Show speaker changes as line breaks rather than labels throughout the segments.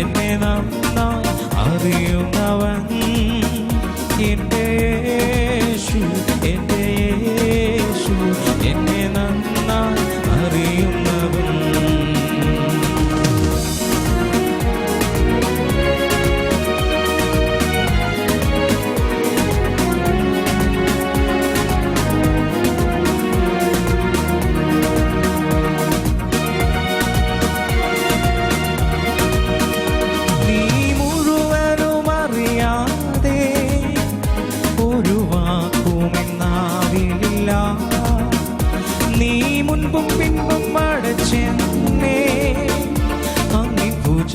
എന്നെ നന്നാ അറിയുന്നവൻ. എന്റെ യേശു എന്റെ യേശു എന്റെ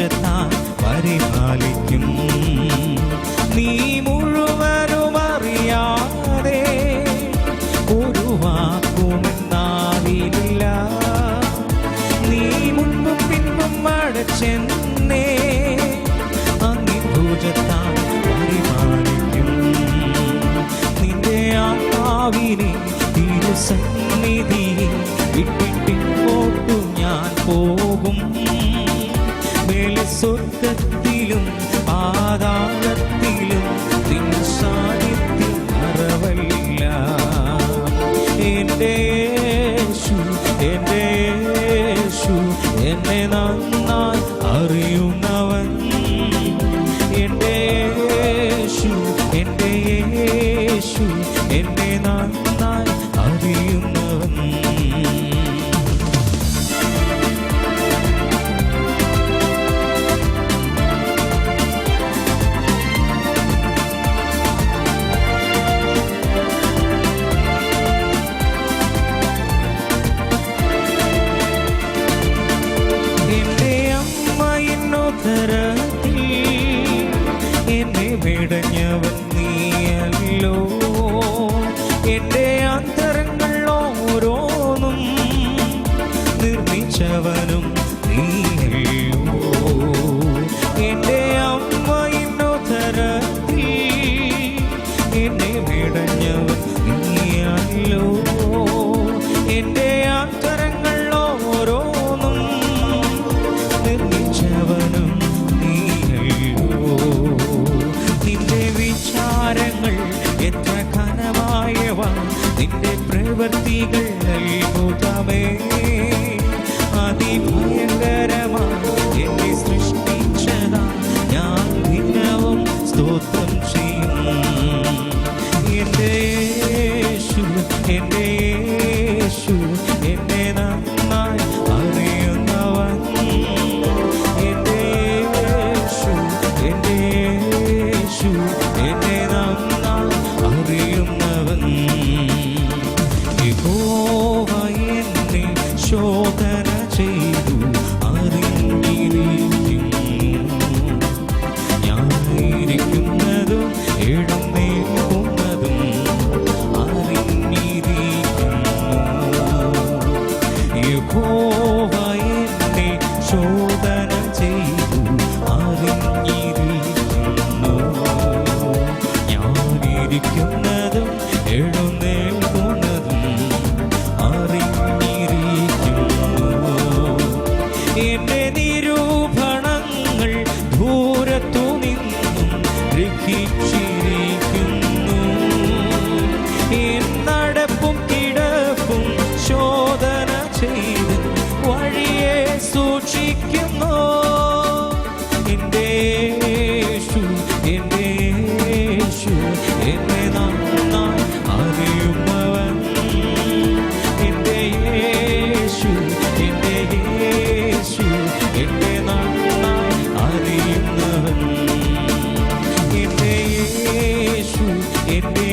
അങ്ങി പരിപാലിക്കും. നീ മുഴുവനും അറിയാതെ ഒരു വാക്കുമെന്നാവില്ല നീ മുമ്പും പിൻപും മടച്ചെന്നേ സ്വർഗത്തിലും പാതാളത്തിലും നിൻ സാന്നിധ്യം മറവല്ല എന്റെ യേശു എന്റെ യേശു എന്നെ നന്നായി അറിയുന്നവൻ. എന്റെ യേശു എന്റെ യേശു എന്നെ നന്നായി നിന്നെ വിടഞ്ഞവൻ നീയായല്ലോ എന്റെ ആ സൂക്ഷിക്കുന്നു എൻ്റെ യേശു എൻ്റെ യേശു എന്നെ നന്നായി അറിയുന്നവൻ എൻ്റെ യേശു എൻ്റെ യേശു എന്നെ നന്നായി അറിയുന്നവൻ എൻ്റെ യേശു എൻ്റെ